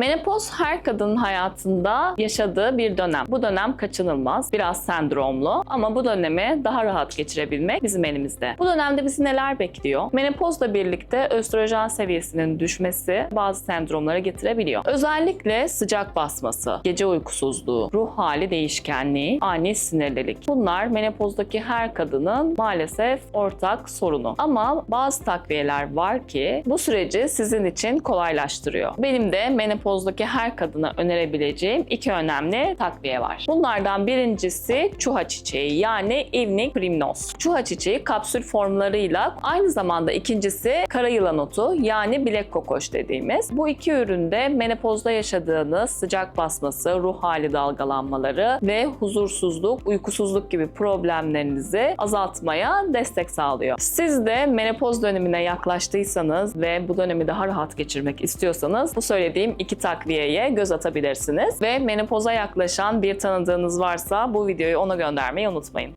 Menopoz her kadının hayatında yaşadığı bir dönem. Bu dönem kaçınılmaz, biraz sendromlu ama bu dönemi daha rahat geçirebilmek bizim elimizde. Bu dönemde bizi neler bekliyor? Menopozla birlikte östrojen seviyesinin düşmesi bazı sendromlara getirebiliyor. Özellikle sıcak basması, gece uykusuzluğu, ruh hali değişkenliği, ani sinirlilik. Bunlar menopozdaki her kadının maalesef ortak sorunu. Ama bazı takviyeler var ki bu süreci sizin için kolaylaştırıyor. Benim de menopozdaki her kadına önerebileceğim iki önemli takviye var. Bunlardan birincisi çuha çiçeği yani Ivnik primnos. Çuha çiçeği kapsül formlarıyla aynı zamanda ikincisi kara yılan otu yani bilek kokoş dediğimiz. Bu iki üründe menopozda yaşadığınız sıcak basması, ruh hali dalgalanmaları ve huzursuzluk, uykusuzluk gibi problemlerinizi azaltmaya destek sağlıyor. Siz de menopoz dönemine yaklaştıysanız ve bu dönemi daha rahat geçirmek istiyorsanız bu söylediğim iki takviyeye göz atabilirsiniz. Ve menopoza yaklaşan bir tanıdığınız varsa bu videoyu ona göndermeyi unutmayın.